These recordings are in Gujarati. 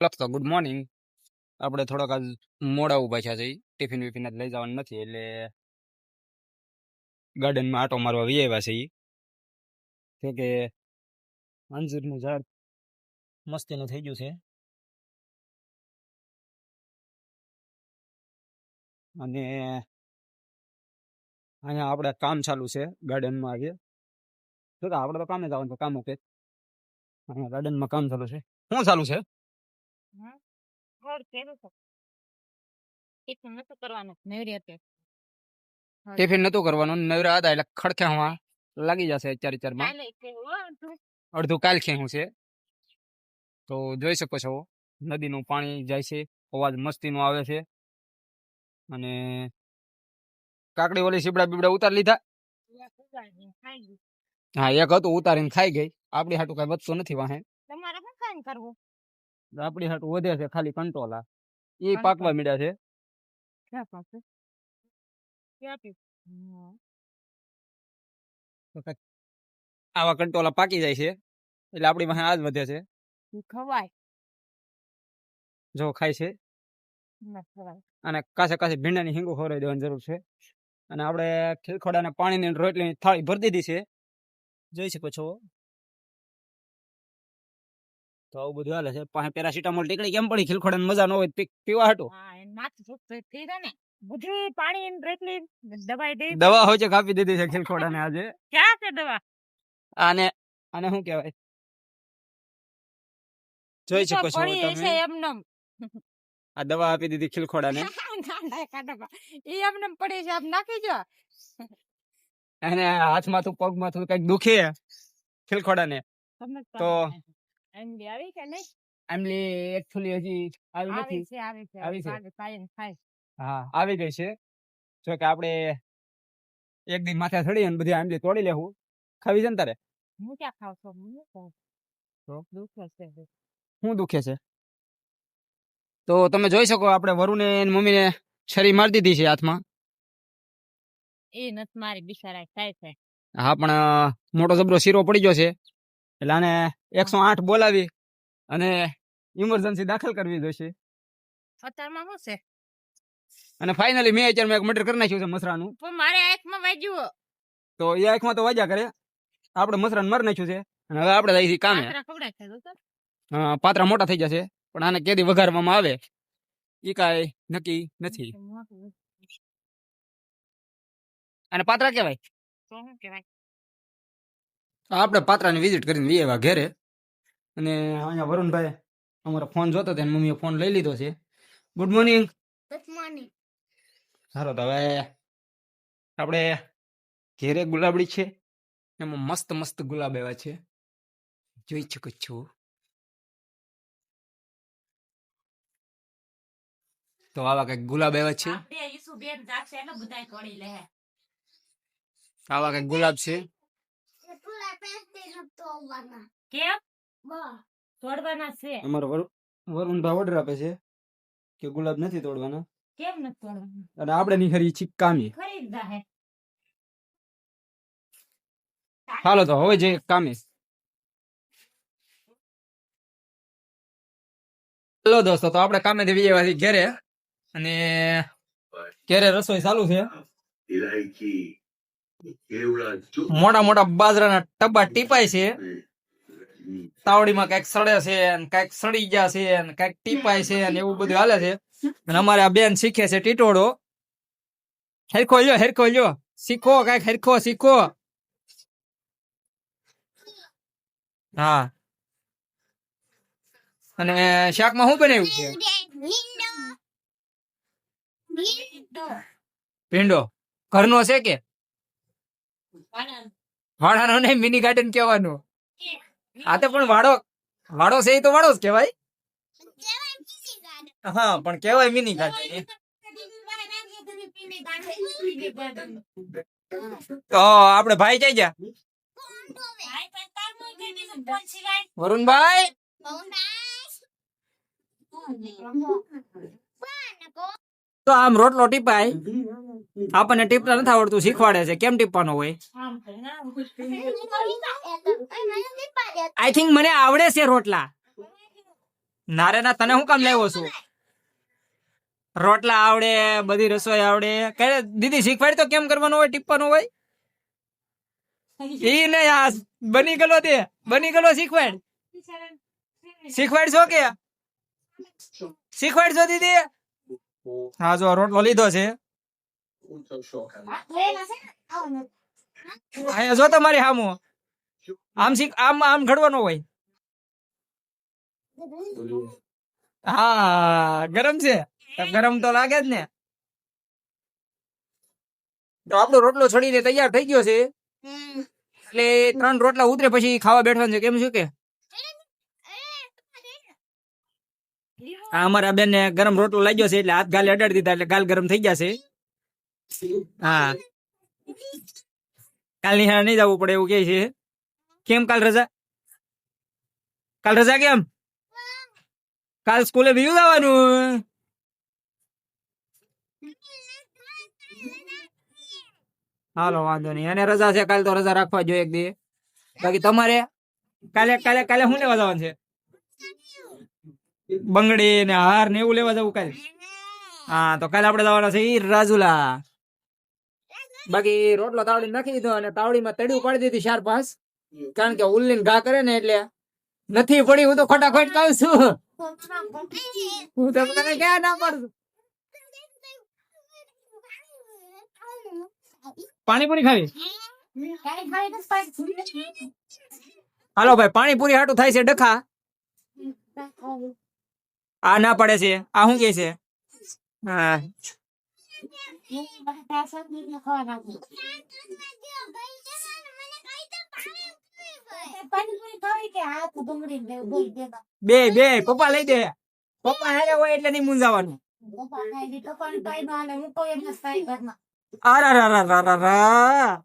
લખતો ગુડ મોર્નિંગ આપણે થોડોક આજ મોડા ઊભા છે જઈ ટિફિન વિફિન જ લઈ જવાનું નથી, એટલે ગાર્ડનમાં આટો મારવા વી આવ્યા છે એ કે અંજીરનું ઝાડ મસ્તીનું થઈ ગયું છે. અને અહીંયા આપણે કામ ચાલુ છે ગાર્ડનમાં આવીએ તો આપણે તો કામે જવાનું કામ ઓકે અહીંયા ગાર્ડનમાં કામ ચાલુ છે. શું ચાલુ છે? ઘર કેવું છે ટિફિન નતું કરવાનું નવરી હતી ટિફિન નતું કરવાનું નવરા હતા એટલે ખડખ્યામાં લાગી જશે ચાર ચારમાં કાલે કેવું હતું અડધું કાલ ખેવું છે તો જોઈ શકો છો નદીનું પાણી જાય છે અવાજ મસ્તીનો આવે છે અને કાકડી ઓલી સીબડા બીબડા ઉતારી લીધા ખાઈ ગયું હા એક હતું ઉતારીને ખાઈ ગઈ આપણી હાટું કઈ વધતું નથી વાહે તમારે શું ખાઈને કરવું આપણી હાટ વધે છે ખાલી કંટોલા એ પાકવા મીડ્યા છે. ક્યાં પાકે ક્યાં આવા કંટોલા પાકી જાય છે. એટલે આપણી પાસે આજ વધે છે. ખવાય. જો ખાય છે. અને કાસે કાસે ભીંડાની હિંગો ખવડાવી દેવાની જરૂર છે. અને આપણે ખીલખોડાને પાણીની રોટલીની થાળી ભરી દીધી છે. જોઈ શકો છો તો આવું બધું હાલે છે. પાસે પેરાસિટામોલ ટીકડી કેમ પડી? ખીલખોડાને મજા ન હોય પીવા હાટું. માથું ને. બધી પાણી એટલી દવાઈ દે. દવા હોય છે કાપી દીધી છે ખીલખોડાને આજે. ક્યાં છે દવા? આને આને શું કહેવાય? જોઈ શકો છો તમે. એમનેમ. આ દવા આપી દીધી ખીલખોડા ને એ એમને પડે પડી છે આપ નાખી જો એને પગ માથું કંઈક દુખે ખીલખોડા ને તો એમ બી આવી કે નહીં? એમલી એકચ્યુઅલી હજી આવી આવી છે આવી છે આવી છે. હા આવી ગઈ છે. જો કે આપણે એક દિન માથે ચડી અને બધી આંબલી તોડી લેવું ખાવી છે ને તારે? હું ક્યાં ખાવ છું? હું? દુખે છે હું દુખે છે? તો તમે જોઈ શકો આપણે વરુને એની મમ્મીને છરી મારી દીધી છે હાથમાં. એ નથી મારી બિચારા થાય છે. હા પણ મોટો જબરો શીરો પડી ગયો છે. એટલે આને એકસો આઠ બોલાવી અને ઇમરજન્સી દાખલ કરવી જોઈશે. અત્યારમાં શું છે? અને ફાઇનલી મેં અત્યારમાં એક મર્ડર કરી નાખ્યું છે મસરાનું. પણ મારે આંખમાં વાજ્યું તો એ આંખમાં તો વાજ્યા કરે. આપણે મસરાન મર નાખ્યું છે. અને હવે આપણે અહીંથી કામે? અ, પાત્રા મોટા થઈ જશે પણ આને કેદી વઘારવામાં આવે. એ કાંઈ નક્કી નથી. અને પાત્રા કહેવાય શું કહેવાય આપણે પાત્રાની વિઝિટ કરીને લઈ આવ્યા ઘેરે. અને અહીંયા વરુણભાઈ અમારો ફોન જોતો હતો મમ્મીએ ફોન લઈ લીધો છે. ગુડ મોર્નિંગ સારો તો હવે આપણે ઘેરે ગુલાબડી છે. એમાં મસ્ત મસ્ત ગુલાબ એવા છે. જોઈ શકો છો. તો આવા કંઈક ગુલાબ એવા છે. આવા કંઈક ગુલાબ છે. કેમ? તોડવાના છે. અમારો વરુ- વરુણભાઈ ઓર્ડર આપે છે કે ગુલાબ નથી તોડવાના? કેમ નથી તોડવાના? અને આપણે ની ખરી છીક કામી ખરીદા હે. હાલો તો હવે જે કામે. હેલો દોસ્તો તો આપણે કામે દેવી ઘેરે. અને ઘેરે રસોઈ ચાલુ છે. મોટા મોટા બાજરાના ટબ્બા ટીપાય છે. તાવડીમાં કંઈક સડે છે અને કંઈક સડી ગયા છે કંઈક ટીપાય છે અને એવું બધું હાલે છે. અને અમારે આ બેન શીખે છે ટીટોડો હેરખો લ્યો હેરખો લ્યો. શીખો કંઈક હેરખો શીખો. હા. અને શાકમાં શું બનાવ્યું છે? ભીંડો. ઘરનો છે કે? વાડાનો નહીં મિની ગાર્ડન કહેવાનું. આ તો પણ વાડો વાડો છે એ તો વાડો જ કહેવાય. હા પણ કહેવાય મિની ગાર્ડન તો આપણે ભાઈ જઈ ગયા? વરુણભાઈ? તો આમ રોટલો ટીપાય. આપણને ટીપતા નથી આવડતું શીખવાડે છે. કેમ ટીપવાનો હોય? આઈ થિંક મને આવડે છે રોટલા. નારે ના તને હું કામ લાવ્યો છું? રોટલા આવડે બધી રસોઈ આવડે. કે દીદી શીખવાડી તો કેમ કરવાનું હોય ટીપવાનું હોય? ઈ ને આ બની ગયેલો તે બની ગયેલો શીખવાડ. શીખવાડ છો કે? શીખવાડ છો દીદી? હા જો રોટલો લીધો છે. જો તમારી હામો. આમ શીખ, આમ આમ ઘડવાનો હોય. હા, ગરમ છે. ગરમ તો લાગે જ ને. તો આપણો રોટલો છડીને તૈયાર થઈ ગયો છે. એટલે ત્રણ રોટલા ઉતરે પછી ખાવા બેઠવાનું છે. કેમ શું કે? આ અમારા બેન ગરમ રોટલો લાગ્યો છે, એટલે હાથ ગાલે અડાડી દીધા, એટલે ગાલ ગરમ થઈ ગયા છે. હા. કાલ નિહાળ નહીં જવું પડે એવું કે છે. કેમ કાલ રજા? કાલ રજા કેમ? કાલ સ્કૂલે બીજું જવાનું. હાલો, વાંધો નહીં. અને રજા છે, કાલે તો રજા રાખવા જોઈએ એક દી બાકી તમારે કાલે કાલે કાલે શું લેવા જવાનું છે? બંગડી ને હાર ને એવું લેવા જવું કાલે? હા, તો કાલે આપણે જવાના છે ઈ રાજુલા. બાકી રોટલો તાવડી નાખી દીધો અને તાવડીમાં તડ્યું પાડી દીધી ચાર પાંચ. કારણ કે ઉલ્લી ઘા કરે ને એટલે નથી પડી હું તો ખોટાખોટ કહું છું. હું તો તને ક્યાં ના પાડું. પાણીપુરી ખાવી? હાલો ભાઈ પાણીપુરી હાટું થાય છે ડખા. આ ના પડે છે આ શું કે છે? હા. બે બે, પપ્પા લઈ દે. પપ્પા હારે હોય એટલે નહીં મૂંઝાવાનું. આરારારારારા.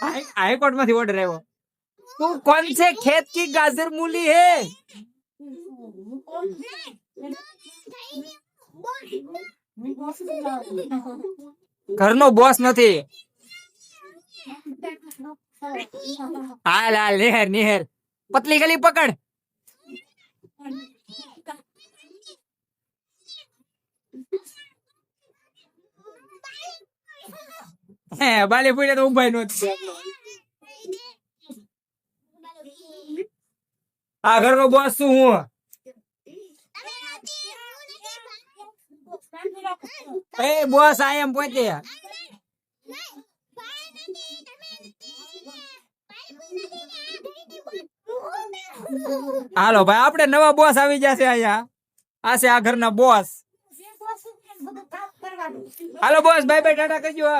હાઈ- હાઈકોર્ટમાંથી ઓર્ડર આવ્યો. તું કોણ છે? ખેત કી ગાજર મૂલી હે? ઘરનો બોસ નથી. હાલ હાલ, નિહર નિહર. પતલી ગલી પકડ. હે, બાલી પૂરે તો ઉભાઈ નો આ ઘરનો બોસ શું હું? એ બોસ, આ એમ પોતે. હાલો ભાઈ, આપણે નવા બોસ આવી જશે અહીંયા. આ છે આ ઘરના boss. Hello boss bye bye tata, કરજો.